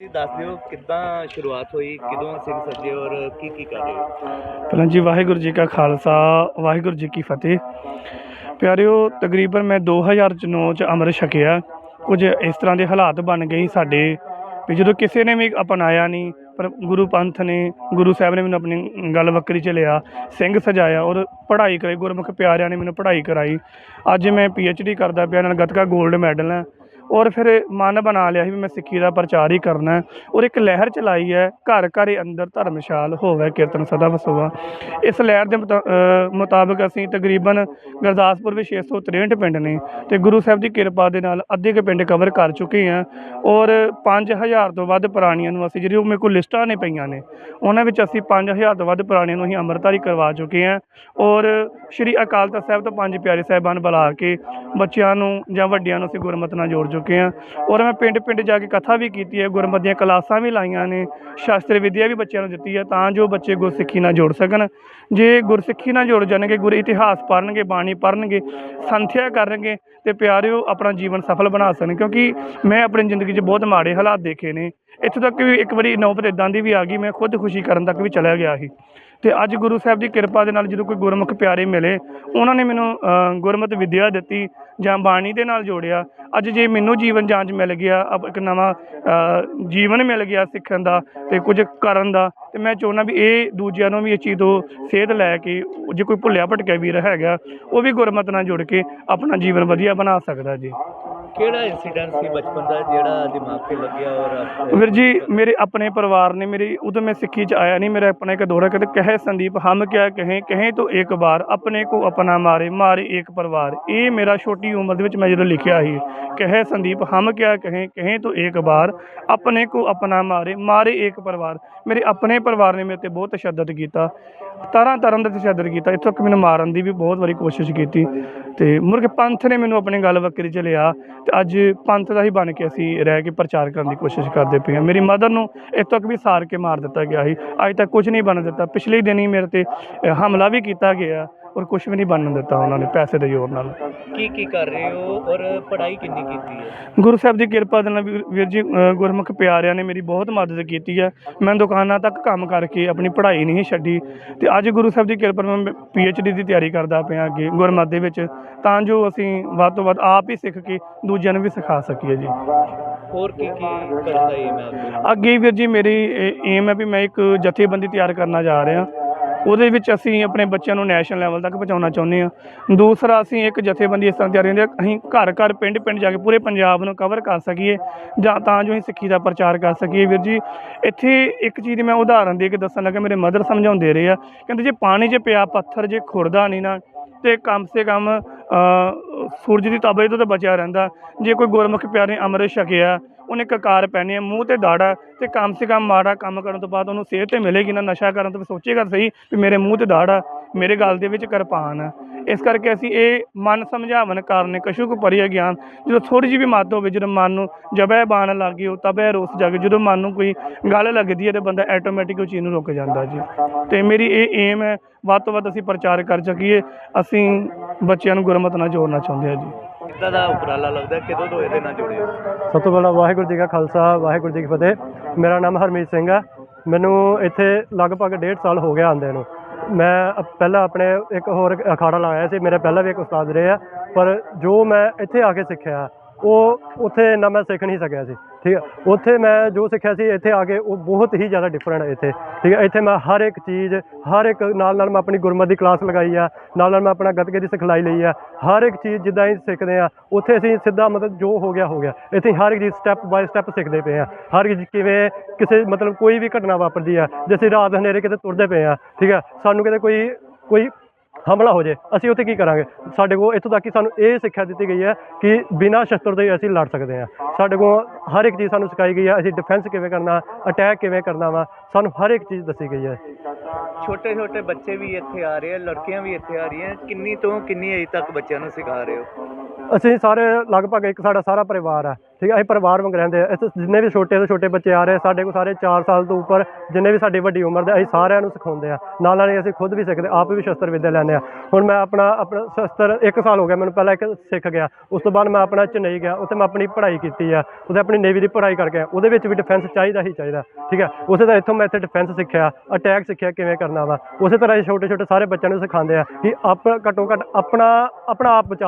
ਦੱਸ ਦਿਓ ਕਿੱਦਾਂ ਸ਼ੁਰੂਆਤ ਹੋਈ, ਕਿਦੋਂ ਸਿੰਘ ਸੱਜੇ ਔਰ ਕੀ ਕੀ ਕਰ ਰਹੇ ਹੋ? ਪਹਿਲਾਂ ਜੀ ਵਾਹਿਗੁਰੂ ਜੀ ਕਾ ਖਾਲਸਾ, ਵਾਹਿਗੁਰੂ ਜੀ ਕੀ ਫਤਿਹ। ਪਿਆਰਿਓ, ਤਕਰੀਬਨ ਮੈਂ 2009 ਚ ਅੰਮ੍ਰਿਤ ਛਕਿਆ। ਕੁਝ ਇਸ ਤਰ੍ਹਾਂ ਦੇ ਹਾਲਾਤ ਬਣ ਗਏ ਸਾਡੇ ਵੀ ਜਦੋਂ ਕਿਸੇ ਨੇ ਵੀ ਅਪਣਾਇਆ ਨਹੀਂ ਪਰ ਗੁਰੂ ਪੰਥ ਨੇ, ਗੁਰੂ ਸਾਹਿਬ ਨੇ ਮੈਨੂੰ ਆਪਣੀ ਗੱਲ ਵੱਕਰੀ ਚ ਲਿਆ, ਸਿੰਘ ਸਜਾਇਆ ਔਰ ਪੜ੍ਹਾਈ ਕਰਾਈ, ਗੁਰਮੁਖ ਪਿਆਰਿਆਂ ਨੇ ਮੈਨੂੰ ਪੜ੍ਹਾਈ ਕਰਾਈ। ਅੱਜ ਮੈਂ ਡੀ ਕਰਦਾ ਪਿਆ, ਨਾਲ ਗੱਤਕਾ 골ਡ ਮੈਡਲ ਹੈ। ਔਰ ਫਿਰ ਮਨ ਬਣਾ ਲਿਆ ਸੀ ਵੀ ਮੈਂ ਸਿੱਖੀ ਦਾ ਪ੍ਰਚਾਰ ਹੀ ਕਰਨਾ ਹੈ। ਔਰ ਇੱਕ ਲਹਿਰ ਚਲਾਈ ਹੈ ਘਰ ਘਰ ਅੰਦਰ ਧਰਮਸ਼ਾਲ ਹੋਵੇ ਕੀਰਤਨ ਸਦਾ ਵਸੋਵਾ। ਇਸ ਲਹਿਰ ਦੇ ਮੁਤਾ- ਅ, ਮੁਤਾਬਕ ਅਸੀਂ ਤਕਰੀਬਨ ਗੁਰਦਾਸਪੁਰ ਵਿੱਚ 663 ਪਿੰਡ ਨੇ ਤੇ ਗੁਰੂ ਸਾਹਿਬ ਦੀ ਕਿਰਪਾ ਦੇ ਨਾਲ ਅੱਧੇ ਕੁ ਪਿੰਡ ਕਵਰ ਕਰ ਚੁੱਕੇ ਹਾਂ। ਔਰ 5000 ਤੋਂ ਵੱਧ ਪੁਰਾਣੀਆਂ ਨੂੰ ਅਸੀਂ ਜਿਹੜੀ ਉਹ ਮੇਰੇ ਕੋਲ ਲਿਸਟਾਂ ਨੇ ਪਈਆਂ ਨੇ ਉਹਨਾਂ ਵਿੱਚ ਅਸੀਂ 5000 ਤੋਂ ਵੱਧ ਪੁਰਾਣੀਆਂ ਨੂੰ ਅਸੀਂ ਅੰਮ੍ਰਿਤਧਾਰੀ ਕਰਵਾ ਚੁੱਕੇ ਹਾਂ। ਔਰ ਸ਼੍ਰੀ ਅਕਾਲ ਤਖਤ ਸਾਹਿਬ ਤੋਂ ਪੰਜ ਪਿਆਰੇ ਸਾਹਿਬਾਨ ਬੁਲਾ ਕੇ ਬੱਚਿਆਂ ਨੂੰ ਜਾਂ ਵੱਡਿਆਂ ਨੂੰ ਅਸੀਂ ਗੁਰਮਤਿ ਨਾਲ ਜੋੜ ਚੁੱਕੇ ਹਾਂ। ਔਰ ਮੈਂ ਪਿੰਡ ਪਿੰਡ ਜਾ ਕੇ ਕਥਾ ਵੀ ਕੀਤੀ ਹੈ, ਗੁਰਮਤਿ ਦੀਆਂ ਕਲਾਸਾਂ ਵੀ ਲਾਈਆਂ ਨੇ, ਸ਼ਾਸਤਰ ਵਿਦਿਆ ਵੀ ਬੱਚਿਆਂ ਨੂੰ ਦਿੱਤੀ ਹੈ ਤਾਂ ਜੋ ਬੱਚੇ ਗੁਰਸਿੱਖੀ ਨਾਲ ਜੋੜ ਸਕਣ। ਜੇ ਗੁਰਸਿੱਖੀ ਨਾਲ ਜੁੜ ਜਾਣਗੇ, ਗੁਰ ਇਤਿਹਾਸ ਪੜ੍ਹਨਗੇ, ਬਾਣੀ ਪੜ੍ਹਨਗੇ, ਸੰਥਿਆ ਕਰਨਗੇ, ਤੇ ਪਿਆਰਿਓ ਆਪਣਾ ਜੀਵਨ ਸਫਲ ਬਣਾ ਸਕਣ। ਕਿਉਂਕਿ ਮੈਂ ਆਪਣੀ ਜ਼ਿੰਦਗੀ 'ਚ ਬਹੁਤ ਮਾੜੇ ਹਾਲਾਤ ਦੇਖੇ ਨੇ। ਇੱਥੋਂ ਤੱਕ ਵੀ ਇੱਕ ਵਾਰੀ ਨੌਬਤ ਇਦਾਂ ਦੀ ਵੀ ਆ ਗਈ ਮੈਂ ਖੁਦ ਖੁਸ਼ੀ ਕਰਨ ਤੱਕ ਵੀ ਚਲਾ ਗਿਆ ਸੀ। ਤੇ ਅੱਜ ਗੁਰੂ ਸਾਹਿਬ ਦੀ ਕਿਰਪਾ ਦੇ ਨਾਲ ਜਦੋਂ ਕੋਈ ਗੁਰਮੁਖ ਪਿਆਰੇ ਮਿਲੇ ਉਹਨਾਂ ਨੇ ਮੈਨੂੰ ਅ, ਗੁਰਮਤਿ ਵਿਦਿਆ ਦਿੱਤੀ ਜਾਂ ਬਾਣੀ ਦੇ ਨਾਲ ਜੋੜਿਆ। ਅੱਜ ਜੇ ਮੈਨੂੰ ਜੀਵਨ ਜਾਂਚ ਮਿਲ ਗਿਆ ਇੱਕ ਨਵਾਂ ਜੀਵਨ ਮਿਲ ਗਿਆ ਸਿੱਖਣ ਦਾ ਤੇ ਕੁਝ ਕਰਨ ਦਾ ਤੇ ਮੈਂ ਚਾਹੁੰਦਾ ਵੀ ਇਹ ਦੂਜਿਆਂ ਨੂੰ ਵੀ ਇਹ ਚੀਜ਼ ਤੋਂ ਸੇਧ ਲੈ ਕੇ ਜੇ ਕੋਈ ਭੁੱਲਿਆ ਭਟਕਿਆ ਵੀਰ ਹੈਗਾ ਉਹ ਵੀ ਗੁਰਮਤਿ ਨਾਲ ਜੁੜ ਕੇ ਆਪਣਾ ਜੀਵਨ ਵਧੀਆ ਬਣਾ ਸਕਦਾ ਜੀ। ਕਿਹੜਾ ਇਨਸੀਡੈਂਟ ਸੀ ਬਚਪਨ ਦਾ ਜਿਹੜਾ ਦਿਮਾਗ ਤੇ ਲੱਗਿਆ ਔਰ ਆਪ- ਵੀਰ ਜੀ, ਮੇਰੇ ਆਪਣੇ ਪਰਿਵਾਰ ਨੇ ਮੇਰੀ ਉਦੋਂ ਮੈਂ ਸਿੱਖੀ ਚ ਆਇਆ ਨਹੀਂ, ਮੇਰਾ ਆਪਣਾ ਇੱਕ ਦੌਰਾ ਕਦੇ ਕਹੇ ਸੰਦੀਪ, ਹਮ ਕਿਆ ਕਹੇ ਕਹੇ ਤੋਂ ਇੱਕ ਵਾਰ, ਆਪਣੇ ਕੋ ਆਪਣਾ ਮਾਰੇ ਮਾਰੇ ਇੱਕ ਪਰਿਵਾਰ। ਇਹ ਮੇਰਾ ਛੋਟੀ ਉਮਰ ਦੇ ਵਿੱਚ ਮੈਂ ਜਦੋਂ ਲਿਖਿਆ ਸੀ, ਕਹੇ ਸੰਦੀਪ, ਹਮ ਕਿਆ ਕਹੇ ਕਹੇ ਤੋਂ ਇੱਕ ਵਾਰ, ਆਪਣੇ ਕੋ ਆਪਣਾ ਮਾਰੇ ਮਾਰੇ ਇੱਕ ਪਰਿਵਾਰ। ਮੇਰੇ ਆਪਣੇ ਪਰਿਵਾਰ ਨੇ ਮੇਰੇ ਤੇ ਬਹੁਤ ਤਸ਼ੱਦਦ ਕੀਤਾ ਤਰ੍ਹਾਂ ਤਰ੍ਹਾਂ ਦਾ ਤਸ਼ੱਦਦ ਕੀਤਾ, ਇੱਥੋਂ ਕਿ ਮੈਨੂੰ ਮਾਰਨ ਦੀ ਵੀ ਬਹੁਤ ਵਾਰੀ ਕੋਸ਼ਿਸ਼ ਕੀਤੀ। ਤੇ ਮੁੜ ਕੇ ਪੰਥ ਨੇ ਮੈਨੂੰ ਆਪਣੀ ਗੱਲ ਵੱਕਰੀ ਚ ਲਿਆ ਤੇ ਅੱਜ ਪੰਥ ਦਾ ਹੀ ਬਣ ਕੇ ਅਸੀਂ ਰਹਿ ਕੇ ਪ੍ਰਚਾਰ ਕਰਨ ਦੀ ਕੋਸ਼ਿਸ਼ ਕਰਦੇ ਪਏ ਹਾਂ। ਮੇਰੀ ਮਦਰ ਨੂੰ ਇੱਥੋਂ ਤੱਕ ਵੀ ਸਾਰ ਕੇ ਮਾਰ ਦਿੱਤਾ ਗਿਆ ਸੀ। ਅੱਜ ਤੱਕ ਕੁਝ ਨਹੀਂ ਬਣ ਦਿੱਤਾ। ਪਿਛਲੇ ਦਿਨ ਹੀ ਮੇਰੇ ਤੇ ਹਮਲਾ ਵੀ ਕੀਤਾ ਗਿਆ। ਔਰ ਕੁਝ ਵੀ ਨਹੀਂ ਬਣਨ ਦਿੱਤਾ ਉਹਨਾਂ ਨੇ ਪੈਸੇ ਦੇ ਜ਼ੋਰ ਨਾਲ। ਕੀ ਕੀ ਕਰ ਰਹੇ ਹੋ ਔਰ ਪੜ੍ਹਾਈ ਕਿੰਨੀ ਕੀਤੀ ਹੈ? ਗੁਰੂ ਸਾਹਿਬ ਦੀ ਕਿਰਪਾ ਦੇ ਨਾਲ ਵੀਰ ਵੀਰ ਜੀ ਅ, ਗੁਰਮੁਖ ਪਿਆਰਿਆਂ ਨੇ ਮੇਰੀ ਬਹੁਤ ਮਦਦ ਕੀਤੀ ਹੈ। ਮੈਂ ਦੁਕਾਨਾਂ ਤੱਕ ਕੰਮ ਕਰਕੇ ਆਪਣੀ ਪੜ੍ਹਾਈ ਨਹੀਂ ਛੱਡੀ ਤੇ ਅੱਜ ਗੁਰੂ ਸਾਹਿਬ ਦੀ ਕਿਰਪਾ ਨਾਲ ਮੈਂ ਡੀ ਦੀ ਤਿਆਰੀ ਕਰਦਾ ਪਿਆ ਅੱਗੇ ਗੁਰਮਤਿ ਦੇ ਵਿੱਚ। ਤਾਂ ਜੋ ਅਸੀਂ ਵੱਧ ਤੋਂ ਵੱਧ ਆਪ ਹੀ ਸਿੱਖ ਕੇ ਦੂਜਿਆਂ ਨੂੰ ਵੀ ਸਿਖਾ ਸਕੀਏ ਜੀ। ਹੋਰ ਕੀ ਕੀ ਕਰਨ ਦਾ ਏਮ ਹੈ ਅੱਗੇ ਅੱਗੇ ਵੀਰ ਜੀ ਮੇਰੀ ਏਮ ਹੈ ਵੀ ਮੈਂ ਇੱਕ ਜਥੇਬੰਦੀ ਤਿਆਰ ਕਰਨਾ ਜਾ ਰਿਹਾ। ਉਹਦੇ ਵਿੱਚ ਅਸੀਂ ਆਪਣੇ ਬੱਚਿਆਂ ਨੂੰ ਨੈਸ਼ਨਲ ਲੈਵਲ ਤੱਕ ਪਹੁੰਚਾਉਣਾ ਚਾਹੁੰਦੇ ਹਾਂ। ਦੂਸਰਾ, ਅਸੀਂ ਇੱਕ ਜਥੇਬੰਦੀ ਇਸ ਤਰ੍ਹਾਂ ਤਿਆਰ ਕਰਦੇ ਹਾਂ ਅਸੀਂ ਘਰ ਘਰ ਪਿੰਡ ਪਿੰਡ ਜਾ ਕੇ ਪੂਰੇ ਪੰਜਾਬ ਨੂੰ ਕਵਰ ਕਰ ਸਕੀਏ, ਜਾਂ ਤਾਂ ਜੋ ਅਸੀਂ ਸਿੱਖੀ ਦਾ ਪ੍ਰਚਾਰ ਕਰ ਸਕੀਏ। ਵੀਰ ਜੀ, ਇੱਥੇ ਇੱਕ ਚੀਜ਼ ਮੈਂ ਉਦਾਹਰਨ ਦੇ ਕੇ ਦੱਸਣ ਲੱਗਾ, ਮੇਰੇ ਮਦਰ ਸਮਝਾਉਂਦੇ ਰਹੇ ਆ, ਕਹਿੰਦੇ ਜੇ ਪਾਣੀ 'ਚ ਪਿਆ ਪੱਥਰ, ਜੇ ਖੁਰਦਾ ਨਹੀਂ ਨਾ, ਤੇ ਕਮ ਸੇ ਕਮ ਸੂਰਜ ਦੀ ਤਾਬੇ ਤੋਂ ਤਾਂ ਬਚਿਆ ਰਹਿੰਦਾ। ਜੇ ਕੋਈ ਗੁਰਮੁਖ ਪਿਆਰੇ ਅੰਮ੍ਰਿਤ ਛਕਿਆ ਉਹਨੇ ਕਕਾਰ ਪਹਿਨੇ ਆ, ਮੂੰਹ ਤੇ ਦਾੜਾ ਤੇ ਕਮ ਸੇ ਕਮ ਮਾੜਾ ਕੰਮ ਕਰਨ ਤੋਂ ਬਾਅਦ ਉਹਨੂੰ ਸਿਹਤ ਤੇ ਮਿਲੇਗੀ ਨਾ, ਨਸ਼ਾ ਕਰਨ ਤੋਂ ਸੋਚੇਗਾ ਸਹੀ ਵੀ ਮੇਰੇ ਮੂੰਹ ਤੇ ਦਾੜਾ, ਮੇਰੇ ਗਲ ਦੇ ਵਿੱਚ ਕਿਰਪਾਨ ਹੈ ਇਸ ਕਰਕੇ ਅਸੀਂ ਇਹ ਮਨ ਸਮਝਾਵਨ ਕਾਰਨ ਕਸ਼ੁਕ ਪਰਿਆ ਗਿਆਨ, ਜਦੋਂ ਥੋੜੀ ਜਿਹੀ ਵੀ ਮੱਤ ਹੋਵੇ, ਜਦੋਂ ਮਨ ਨੂੰ ਜਬੈ ਬਾਣ ਲੱਗ ਉਹ ਤਬੈ ਰੋਸ ਜਗ, ਜਦੋਂ ਮਨ ਨੂੰ ਕੋਈ ਗੱਲ ਲੱਗਦੀ ਹੈ ਤੇ ਬੰਦਾ ਆਟੋਮੈਟਿਕ ਉਹ ਚੀਜ਼ ਨੂੰ ਰੁਕ ਜਾਂਦਾ ਜੀ। ਤੇ ਮੇਰੀ ਇਹ ਏਮ ਹੈ, ਵੱਧ ਤੋਂ ਵੱਧ ਅਸੀਂ ਪ੍ਰਚਾਰ ਕਰ ਸਕੀਏ, ਅਸੀਂ ਬੱਚਿਆਂ ਨੂੰ ਗੁਰਮਤ ਨਾਲ ਜੋੜਨਾ ਚਾਹੁੰਦੇ ਹਾਂ ਜੀ। ਕਿੱਦਾਂ ਦਾ ਉਪਰਾਲਾ ਲੱਗਦਾ ਕਿਦੋਂ ਤੋਂ ਇਹਦੇ ਨਾਲ ਜੁੜੇ ਹੋ? ਸਭ ਤੋਂ ਪਹਿਲਾਂ ਵਾਹਿਗੁਰੂ ਜੀ ਕਾ ਖਾਲਸਾ, ਵਾਹਿਗੁਰੂ ਜੀ ਕੀ ਫਤਿਹ। ਮੇਰਾ ਨਾਮ ਹਰਮੀਤ ਸਿੰਘ ਹੈ ਮੈਨੂੰ ਇੱਥੇ ਲਗਭਗ ਡੇਢ ਸਾਲ ਹੋ ਗਿਆ ਆਂਦੇ ਨੂੰ। ਮੈਂ ਪਹਿਲਾਂ ਆਪਣੇ ਇੱਕ ਹੋਰ ਅਖਾੜਾ ਲਾਇਆ ਸੀ, ਮੇਰੇ ਪਹਿਲਾਂ ਵੀ ਇੱਕ ਉਸਤਾਦ ਰਹੇ ਆ। ਪਰ ਜੋ ਮੈਂ ਇੱਥੇ ਆ ਕੇ ਸਿੱਖਿਆ ਉਹ ਉੱਥੇ ਇੰਨਾ ਮੈਂ ਸਿੱਖ ਨਹੀਂ ਸਕਿਆ ਸੀ, ਠੀਕ ਹੈ। ਉੱਥੇ ਮੈਂ ਜੋ ਸਿੱਖਿਆ ਸੀ, ਇੱਥੇ ਆ ਕੇ ਉਹ ਬਹੁਤ ਹੀ ਜ਼ਿਆਦਾ ਡਿਫਰੈਂਟ ਹੈ ਇੱਥੇ, ਠੀਕ ਹੈ। ਇੱਥੇ ਮੈਂ ਹਰ ਇੱਕ ਚੀਜ਼, ਹਰ ਇੱਕ ਨਾਲ ਨਾਲ ਮੈਂ ਆਪਣੀ ਗੁਰਮਤ ਦੀ ਕਲਾਸ ਲਗਾਈ ਆ, ਨਾਲ ਨਾਲ ਮੈਂ ਆਪਣਾ ਗੱਤਕੇ ਦੀ ਸਿਖਲਾਈ ਲਈ ਆ। ਹਰ ਇੱਕ ਚੀਜ਼ ਜਿੱਦਾਂ ਹੀ ਸਿੱਖਦੇ ਆ, ਉੱਥੇ ਅਸੀਂ ਸਿੱਧਾ ਮਤਲਬ ਜੋ ਹੋ ਗਿਆ ਹੋ ਗਿਆ। ਇੱਥੇ ਹਰ ਇੱਕ ਚੀਜ਼ ਸਟੈਪ ਬਾਏ ਸਟੈਪ ਸਿੱਖਦੇ ਪਏ ਆ। ਹਰ ਇੱਕ ਚੀਜ਼ ਕਿਵੇਂ ਕਿਸੇ ਮਤਲਬ ਕੋਈ ਵੀ ਘਟਨਾ ਵਾਪਰਦੀ ਆ, ਜੇ ਅਸੀਂ ਰਾਤ ਹਨੇਰੇ ਕਿਤੇ ਤੁਰਦੇ ਪਏ ਆ, ਠੀਕ ਆ ਸਾਨੂੰ ਕਿਤੇ ਕੋਈ ਕੋਈ ਹਮਲਾ ਹੋ ਜੇ, ਅਸੀਂ ਉੱਥੇ ਕੀ ਕਰਾਂਗੇ? ਸਾਡੇ ਕੋਲ ਇੱਥੋਂ ਤੱਕ ਕਿ ਸਾਨੂੰ ਇਹ ਸਿੱਖਿਆ ਦਿੱਤੀ ਗਈ ਹੈ ਕਿ ਬਿਨਾਂ ਸ਼ਸਤਰ ਤੋਂ ਹੀ ਅਸੀਂ ਲੜ ਸਕਦੇ ਹਾਂ। ਸਾਡੇ ਕੋਲ ਹਰ ਇੱਕ ਚੀਜ਼ ਸਾਨੂੰ ਸਿਖਾਈ ਗਈ ਹੈ, ਅਸੀਂ ਡਿਫੈਂਸ ਕਿਵੇਂ ਕਰਨਾ ਅਟੈਕ ਕਿਵੇਂ ਕਰਨਾ ਵਾ, ਸਾਨੂੰ ਹਰ ਇੱਕ ਚੀਜ਼ ਦੱਸੀ ਗਈ ਹੈ। ਛੋਟੇ ਛੋਟੇ ਬੱਚੇ ਵੀ ਇੱਥੇ ਆ ਰਹੇ ਆ, ਲੜਕੀਆਂ ਵੀ ਇੱਥੇ ਆ ਰਹੀਆਂ, ਕਿੰਨੀ ਤੋਂ ਕਿੰਨੀ ਏਜ ਤੱਕ ਬੱਚਿਆਂ ਨੂੰ ਸਿਖਾ ਰਹੇ ਹੋ? ਅਸੀਂ ਸਾਰੇ ਲਗਭਗ ਇੱਕ ਸਾਡਾ ਸਾਰਾ ਪਰਿਵਾਰ ਆ, ਠੀਕ ਹੈ ਅਸੀਂ ਪਰਿਵਾਰ ਵਾਂਗ ਰਹਿੰਦੇ ਆ। ਇੱਥੇ ਜਿੰਨੇ ਵੀ ਛੋਟੇ ਤੋਂ ਛੋਟੇ ਬੱਚੇ ਆ ਰਹੇ, ਸਾਡੇ ਕੋਲ ਸਾਰੇ 4 ਸਾਲ ਤੋਂ ਉੱਪਰ ਜਿੰਨੇ ਵੀ ਸਾਡੀ ਵੱਡੀ ਉਮਰ ਦੇ, ਅਸੀਂ ਸਾਰਿਆਂ ਨੂੰ ਸਿਖਾਉਂਦੇ ਆ। ਨਾਲ ਨਾਲ ਹੀ ਅਸੀਂ ਖੁਦ ਵੀ ਸਿੱਖਦੇ, ਆਪ ਵੀ ਸ਼ਸਤਰ ਵਿੱਦਿਆ ਲੈਂਦੇ ਆ। ਹੁਣ ਮੈਂ ਆਪਣਾ ਆਪਣਾ ਸ਼ਸਤਰ 1 ਸਾਲ ਹੋ ਗਿਆ, ਮੈਨੂੰ ਪਹਿਲਾਂ ਇੱਕ ਸਿੱਖ ਗਿਆ। ਉਸ ਤੋਂ ਬਾਅਦ ਮੈਂ ਆਪਣਾ ਚੇਨਈ ਗਿਆ, ਉੱਥੇ ਮੈਂ ਆਪਣੀ ਪੜ੍ਹਾਈ ਕੀਤੀ ਆ। ਉੱਥੇ ਆਪਣੀ ਨੇਵੀ ਦੀ ਪੜ੍ਹਾਈ ਕਰਕੇ ਆਇਆ। ਉਹਦੇ ਵਿੱਚ ਵੀ ਡਿਫੈਂਸ ਚਾਹੀਦਾ ਹੀ ਚਾਹੀਦਾ, ਠੀਕ ਹੈ ਉਸੇ ਤਰ੍ਹਾਂ ਇੱਥੋਂ ਮੈਂ ਇੱਥੇ ਡਿਫੈਂਸ ਸਿੱਖਿਆ ਅਟੈਕ ਸਿੱਖਿਆ ਕਿਵੇਂ ਕਰਨਾ ਵਾ। ਉਸੇ ਤਰ੍ਹਾਂ ਹੀ ਛੋਟੇ ਛੋਟੇ ਸਾਰੇ ਬੱਚਿਆਂ ਨੂੰ ਸਿਖਾਉਂਦੇ ਆ ਕਿ ਆਪ ਘੱਟੋ ਘੱਟ ਆਪਣਾ ਆਪਣਾ ਆਪ ਬਚਾ